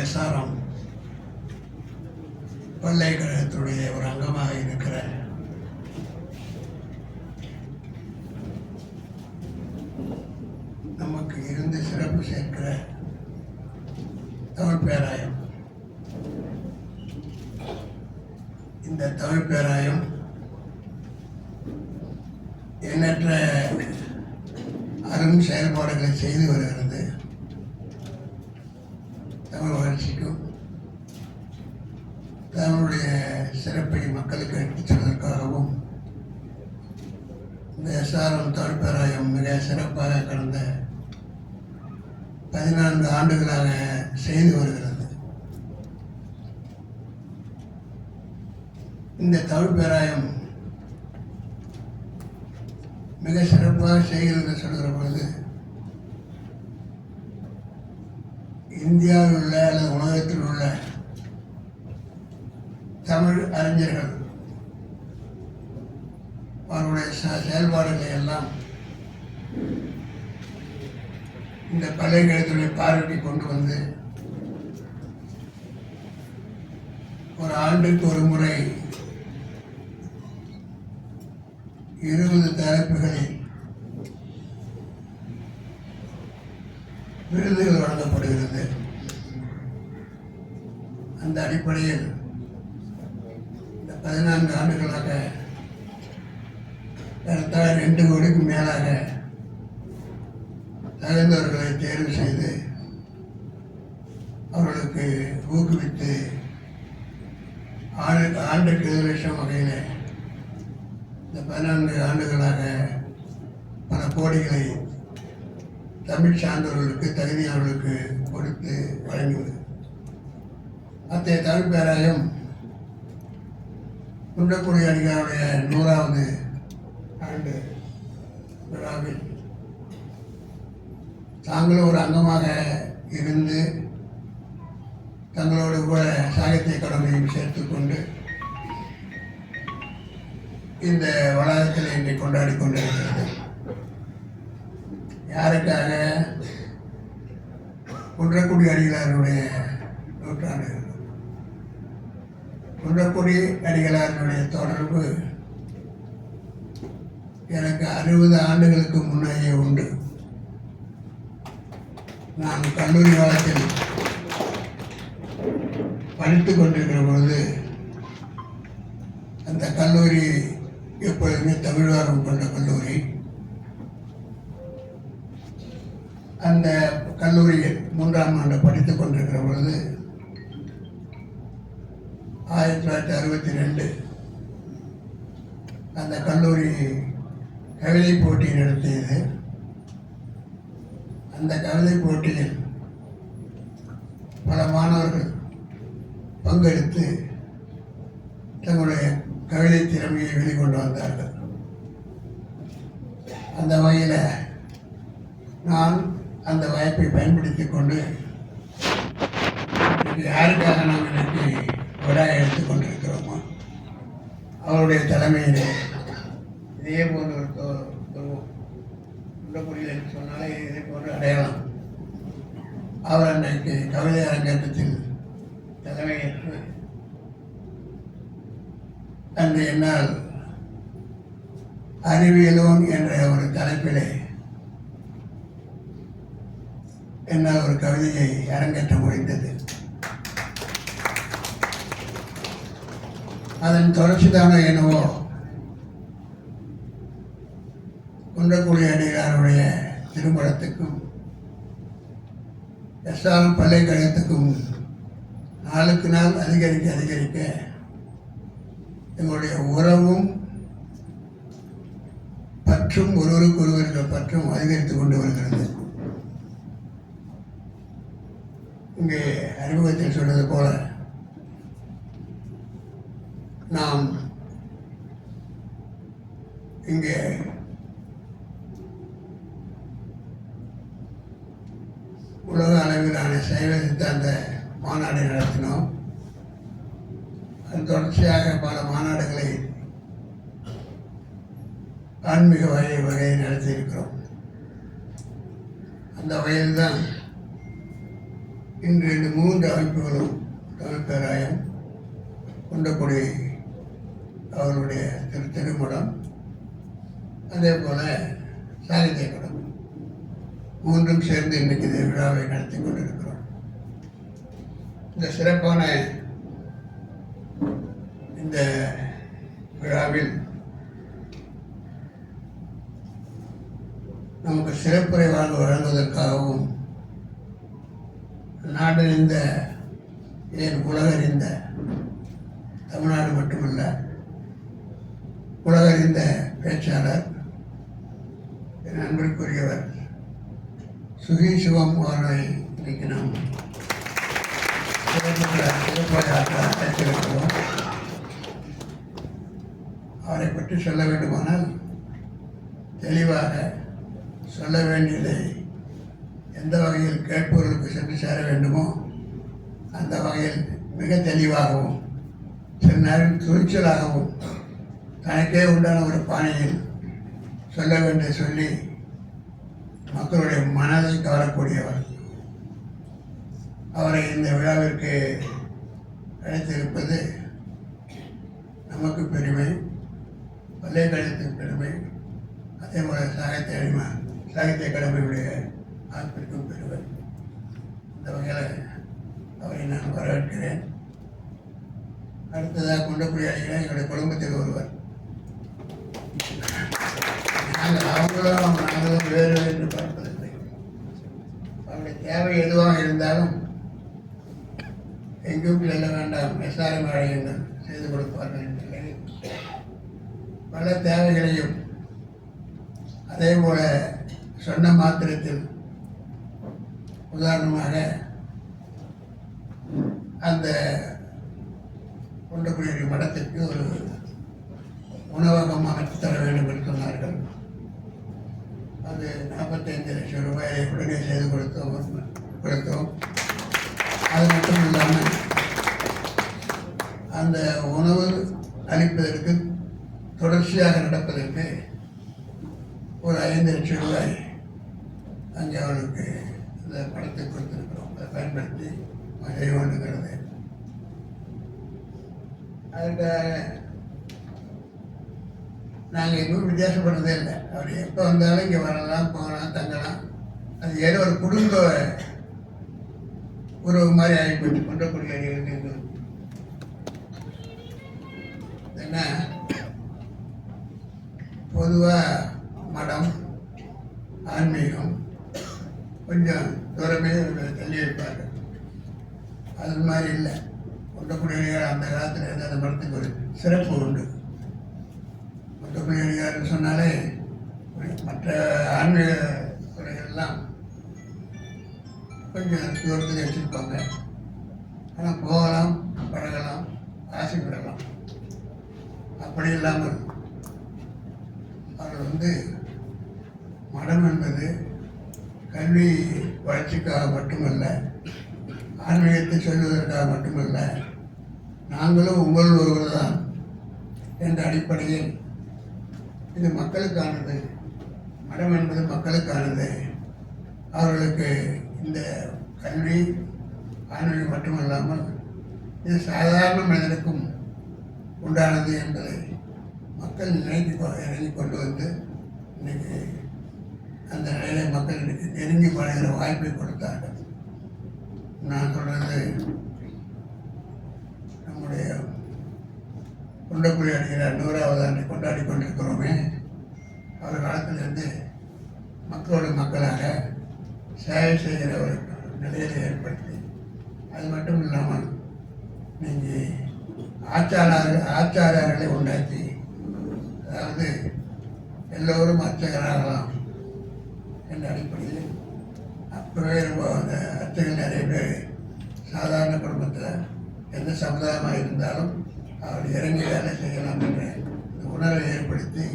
SRM பல்கலைக்கழகத்துடைய ஒரு அங்கமாக இருக்கிற நமக்கு இருந்து சிறப்பு சேர்க்கிற தமிழ் பேராயம். இந்த தமிழ் பேராயம் எண்ணற்ற அரும் செயல்பாடுகளை செய்து வருகிறது தமிழ் வளர்ச்சிக்கும் தமிழுடைய சிறப்பை மக்களுக்கு எடுத்துச் செல்வதற்காகவும் இந்த எஸ்ஆர்எம் தமிழ் பேராயம் மிக சிறப்பாக கடந்த பதினான்கு ஆண்டுகளாக செய்து வருகிறது. இந்த தமிழ் பேராயம் மிக சிறப்பாக செய்கிறது சொல்கிற பொழுது இந்தியாவில் உள்ள அல்லது உலகத்தில் உள்ள தமிழ் அறிஞர்கள் அவருடைய செயல்பாடுகளை எல்லாம் இந்த பல்கலைக்கழகத்துடைய பார்வைக்கு கொண்டு வந்து ஒரு ஆண்டுக்கு ஒரு முறை இருபது தலைப்புகளில் விருதுகள் வழங்கப்படுகிறது அந்த அடிப்படையில் இந்த பதினான்கு ஆண்டுகளாக ஏறத்தாழ ரெண்டு கோடிக்கு மேலாக தலைந்தவர்களை தேர்வு செய்து அவர்களுக்கு ஊக்குவித்து ஆண்டு ஆண்டுக்கு ஏழு லட்சம் வகையில் இந்த பதினான்கு ஆண்டுகளாக பல கோடிகளை தமிழ் சார்ந்தவர்களுக்கு தகுதியானவர்களுக்கு கொடுத்து வழங்குவது அத்தகைய தமிழ் பேராயம் குண்டக்குடி அடிகாருடைய நூறாவது ஆண்டு விழாவில் தாங்களும் ஒரு அங்கமாக இருந்து தங்களோடு கூட சாகித்ய கடமையும் சேர்த்துக்கொண்டு இந்த வளாகத்தில் இன்றை கொண்டாடி கொண்டிருக்கிறது. யாருக்காக? குன்றக்குடி அடிகளாருடைய நூற்றாண்டு. குன்றக்குடி அடிகளாருடைய தொடர்பு எனக்கு அறுபது ஆண்டுகளுக்கு முன்னேயே உண்டு. நான் கல்லூரி காலத்தில் படித்துக் கொண்டிருக்கிற பொழுது அந்த கல்லூரி எப்பொழுதுமே தமிழ்வாரம் கொண்ட கல்லூரி. அந்த கல்லூரியில் மூன்றாம் ஆண்டு படித்துக் கொண்டிருக்கிற பொழுது ஆயிரத்தி தொள்ளாயிரத்தி அறுபத்தி ரெண்டு அந்த கல்லூரி கவிதை போட்டி நடத்தியது. அந்த கவிதை போட்டியில் பல மாணவர்கள் பங்கெடுத்து தங்களுடைய கவிதை திறமையை வெளிக்கொண்டு வந்தார்கள். அந்த வகையில் நான் அந்த வாய்ப்பை பயன்படுத்திக் கொண்டு யாருக்காக நாம் இன்றைக்கு விழா எடுத்துக் கொண்டிருக்கிறோமோ அவருடைய தலைமையிலே இதே போன்ற ஒரு தோ- முடியலன்னு சொன்னாலே இதை போன்று அடையலாம். அவர் அன்றைக்கு கவிதை அரங்கத்தில் தலைமையேற்று அன்று என்னால் அறிவியலோன் என்ற ஒரு தலைப்பிலே என்னால் ஒரு கவிதையை அரங்கேற்ற முடிந்தது. அதன் தொடர்ச்சிதான என்னவோ குன்றக்குடி அடிகாருடைய திருமணத்துக்கும் எஸ்ஆர்எம் பல்கலைக்கழகத்துக்கும் நாளுக்கு நாள் அதிகரிக்க அதிகரிக்க எங்களுடைய உறவும் பற்றும் ஒருவருக்கு ஒருவர் பற்றும் அதிகரித்து கொண்டு வருகிறது. இங்கே அறிமுகத்தில் சொன்னது போல நாம் இங்கே உலக அளவிலான சைவ சித்தாந்த மாநாடு நடத்தினோம். அது தொடர்ச்சியாக பல மாநாடுகளை ஆன்மீக வகை வகையை நடத்தியிருக்கிறோம். அந்த வகையில்தான் இன்று இந்த மூன்று அமைப்புகளும் தமிழ் பேராயம் குண்டக்குடி அவருடைய திரு திருமணம் அதே போல சாகித்ய குடம் சேர்ந்து இன்றைக்கு இந்த விழாவை நடத்தி கொண்டிருக்கிறோம். இந்த சிறப்பான இந்த விழாவில் நமக்கு சிறப்புரை வாழ்வு வழங்குவதற்காகவும் நாடறிந்த ஏன் உலகறிந்த தமிழ்நாடு மட்டுமல்ல உலகறிந்த பேச்சாளர் என் அன்பிற்குரியவர் சுகி சிவம் அவர்களை இன்றைக்கு நாம் சிறப்புரை அழைத்திருக்கிறோம். அவரை பற்றி சொல்ல வேண்டுமானால் தெளிவாக சொல்ல வேண்டியதை எந்த வகையில் கேட்பவர்களுக்கு சென்று சேர வேண்டுமோ அந்த வகையில் மிக தெளிவாகவும் சில நேரம் துணிச்சலாகவும் தனக்கே உண்டான ஒரு பாணியில் சொல்ல வேண்டிய சொல்லி மக்களுடைய மனதை கவரக்கூடியவர். அவரை இந்த விழாவிற்கு அழைத்திருப்பது நமக்கு பெருமை பல்கலைக்கழகத்தின் பெருமை அதே போல சாகித்ய அடிமை சாகித்ய கடமையுடைய ஆற்பிற்கும் பெருமை. இந்த வகையில் அவரை நான் வரவேற்கிறேன். அடுத்ததாக குண்டக்குடி அடிகளை என்னுடைய குடும்பத்தில் ஒருவர். அவங்களும் நாங்களும் வேறு என்று பார்ப்பதில்லை அவருடைய தேவை எதுவாக இருந்தாலும் எங்கும் செல்ல வேண்டாம் எஸ்ஆர்எம் அழையுங்கள் செய்து கொடுப்பார்கள் என்ற நிலையில் பல தேவைகளையும் அதே போல சொன்ன மாத்திரத்தில் உதாரணமாக அந்த குண்டக்குடி மடத்திற்கு ஒரு உணவகம் அமைத்து தர வேண்டும் என்று சொன்னார்கள். அது நாற்பத்தைந்து லட்சம் ரூபாயை உடனே செய்து கொடுத்தோம். கொடுத்தோம். அது மட்டும் இல்லாமல் அந்த உணவு அளிப்பதற்கு தொடர்ச்சியாக நடப்பதற்கு ஒரு ஐந்து லட்சம் ரூபாய் எதுவும் வித்தியாசப்படுறதே இல்லை. அவர் எப்போ வந்தாலும் இங்கே வரலாம் போகலாம் தங்கலாம். அது ஏதோ ஒரு குடும்ப உறவு மாதிரி ஆகிப்போச்சு கொண்டக்கூடிய அடிகளுக்கு என்ன? பொதுவாக மடம் ஆன்மீகம் கொஞ்சம் தூரமே தள்ளி வைப்பார்கள். அது மாதிரி இல்லை. கொண்டக்குடியார் அந்த காலத்தில் இருந்த அந்த மடத்துக்கு ஒரு சிறப்பு உண்டு. கொண்டக்குடியார் சொன்னாலே மற்ற ஆன்மீக துறைகள்லாம் கொஞ்சம் தூரத்தில் வச்சுருப்பாங்க. ஆனால் போகலாம் பழகலாம் ஆசைப்படலாம் அப்படி இல்லாமல் அவர் வந்து மடம் என்பது கல்வி வளர்ச்சிக்காக மட்டுமல்ல ஆன்மீகத்தை சொல்வதற்காக மட்டுமல்ல நாங்களும் உங்கள் ஒருவர் தான் என்ற அடிப்படையில் இது மக்களுக்கானது. மடம் என்பது மக்களுக்கானது. அவர்களுக்கு இந்த கல்வி வானொலி மட்டுமல்லாமல் இது சாதாரண மனிதனுக்கும் உண்டானது என்பதை மக்கள் நினைத்து இறங்கி கொண்டு வந்து இன்றைக்கி அந்த நிலையை மக்கள் இன்னைக்கு நெருங்கி பழகிற வாய்ப்பை கொடுத்தார்கள். நான் சொல்கிறது நம்முடைய குண்டக்குடி அடிகிறார் நூறாவது ஆண்டை கொண்டாடி கொண்டிருக்கிறோமே அவர் காலத்திலிருந்து மக்களோட மக்களாக சேவை செய்கிற ஒரு நிலையை ஏற்படுத்தி அது மட்டும் இல்லாமல் நீங்கள் ஆச்சாரர்கள் உண்டாக்கி அதாவது எல்லோரும் அர்ச்சகராகலாம் என்ற அடிப்படையில் அப்புறம் அந்த அர்ச்சகர் நிறைய பேர் சாதாரண குடும்பத்தில் எந்த சமுதாயமாக இருந்தாலும் அவர் இறங்கி வேலை செய்யலாம் என்ற இந்த உணர்வை ஏற்படுத்தி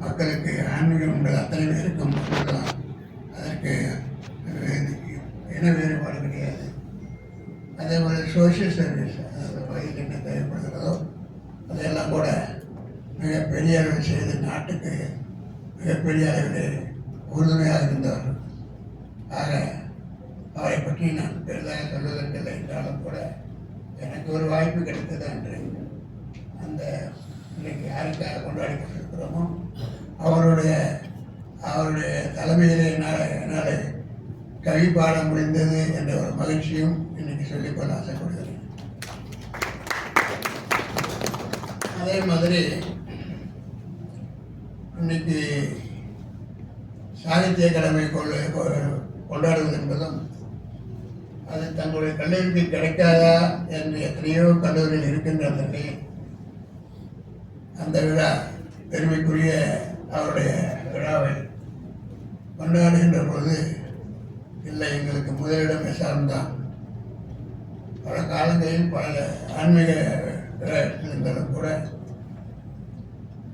மக்களுக்கு ஆன்மீகம் உங்கள் அத்தனை பேருக்கும் சொல்லலாம் அதற்கு இன வேறுபாடு கிடையாது. அதே மாதிரி சோஷியல் சர்வீஸ் அதாவது வயதில் என்ன தேவைப்படுகிறதோ அதையெல்லாம் கூட மிகப்பெரிய அளவில் செய்து நாட்டுக்கு மிகப்பெரிய அளவில் உறுதுணையாக இருந்தவர் ஆக அவரை பற்றி நான் பெரிதாக சொல்வதற்கில்லை. என்றாலும் கூட எனக்கு ஒரு வாய்ப்பு கிடைத்தது அன்று அந்த இன்னைக்கு யாருக்காக கொண்டாடி கொண்டிருக்கிறோமோ அவருடைய அவருடைய தலைமையில் என்னால் என்னால் கவி பாட முடிந்தது என்ற ஒரு மகிழ்ச்சியும் இன்னைக்கு சொல்லிக்கொள்ள ஆசைப்படுகிறேன். அதே மாதிரி இன்னைக்கு சாகித்ய கடமை கொள்ள கொ- கொண்டாடுவது என்பதும் அது தங்களுடைய கல்லூரிக்கு கிடைக்காதா என்று எத்தனையோ கல்லூரிகள் இருக்கின்ற அந்த நிலையில் அந்த விழா பெருமைக்குரிய அவருடைய விழாவை கொண்டாடுகின்ற பொழுது இல்லை எங்களுக்கு முதலிடம் எஸ்ஆர்எம் தான் பல காலங்களில் பல ஆன்மீக விழாக்களும் கூட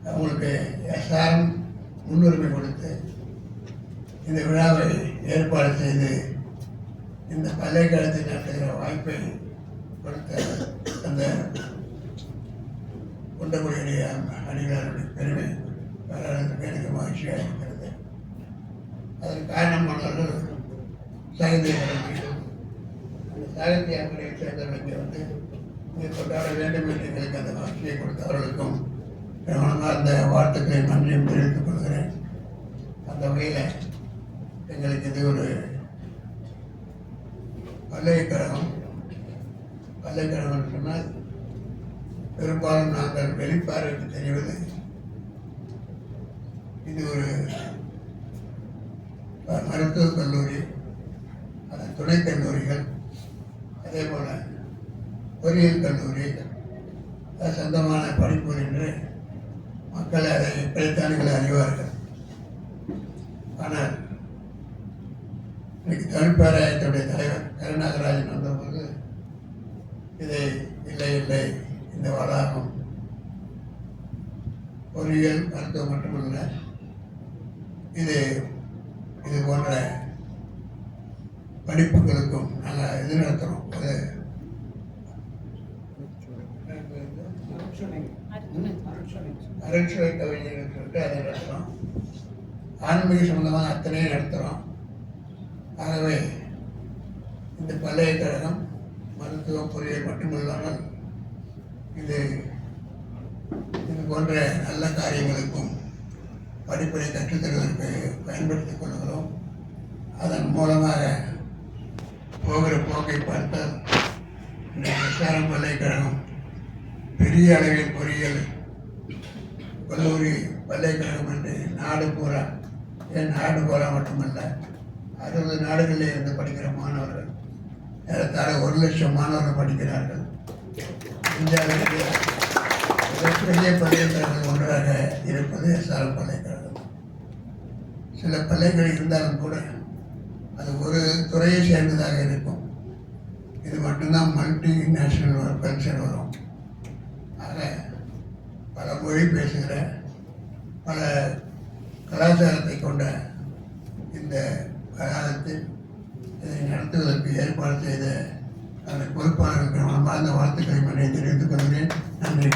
அவங்களுக்கு எஸ்ஆர்எம் முன்னுரிமை கொடுத்து இந்த விழாவை ஏற்பாடு செய்து இந்த பல்கலைக்கழகத்தை நடத்துகிற வாய்ப்பை கொடுத்த அந்த குண்டகுடியுடைய அடிகளாருடைய பெருமை வரலாற்றுக்கு எனக்கு மகிழ்ச்சியாக இருக்கிறது. அதற்கு காரணமானவர்கள் சாகித்ய அகாடமி அந்த சாகித்ய அகாடமியை சேர்ந்தவர்களுக்கு வந்து இங்கே கொண்டாட வேண்டும் என்று எங்களுக்கு அந்த மகிழ்ச்சியை கொடுத்தவர்களுக்கும் மனமார்ந்த வாழ்த்துக்களை நன்றியும் தெரிவித்துக் கொள்கிறேன். அந்த வகையில் எங்களுக்கு இது ஒரு பல்கலைக்கழகம். பல்கலைக்கழகம் சொன்னால் பெரும்பாலும் நாங்கள் வெளிப்பார்வைக்கு தெரிவது இது ஒரு மருத்துவக் கல்லூரி அதன் துணைக் கல்லூரிகள் அதே போல பொறியியல் கல்லூரி சொந்தமான படிப்பு என்று படித்தானிகள் அறிவார்கள். ஆனால் இன்னைக்கு தமிழ் தலைவர் கருநாகராஜன் வந்தபோது இதை இல்லை இல்லை இந்த வளாகம் பொறியியல் மருத்துவம் மட்டுமல்ல இது இது போன்ற படிப்புகளுக்கும் நாங்கள் எதிர்நடத்துகிறோம் நடத்துகிறோம் அது அருட்சுவை கவிஞர்கள் சொல்லிட்டு அதை நடத்துகிறோம் ஆன்மீக சம்மந்தமாக அத்தனையும் நடத்துகிறோம் ஆகவே இந்த பல்கலைக்கழகம் மருத்துவ பொறியியல் மட்டுமில்லாமல் இது இது போன்ற நல்ல காரியங்களுக்கும் படிப்பை கற்றுத்தருவதற்கு பயன்படுத்திக் கொள்கிறோம். அதன் மூலமாக போகிற போக்கை பார்த்தால் இந்த விசாரம் பல்கலைக்கழகம் பெரிய அளவில் பொறியியல் கல்லூரி பல்கலைக்கழகம் என்று நாடு பூரா என் நாடு பூரா மட்டுமல்ல அறுபது நாடுகளில் இருந்து படிக்கிற மாணவர்கள் ஏறத்தாழ ஒரு லட்சம் மாணவர்கள் படிக்கிறார்கள். இந்தியாவிற்கு மிகப்பெரிய பல்கலைக்கழகம் ஒன்றாக இருப்பது எஸ்ஆர்எம் பல்கலைக்கழகம் சில பல்கலைக்கழகம் இருந்தாலும் கூட அது ஒரு துறையை சேர்ந்ததாக இருக்கும். இது மட்டும்தான் மல்டி நேஷனல் பென்ஷன் வரும். பல மொழி பேசுகிற பல கலாச்சாரத்தை கொண்ட இந்த காலத்தில் இதை நடத்துவதற்கு ஏற்பாடு செய்த அந்த பொறுப்பாளர்களுக்கு மனமார்ந்த வாழ்த்துக்களை மனை தெரிவித்துக் கொள்கிறேன். நன்றி.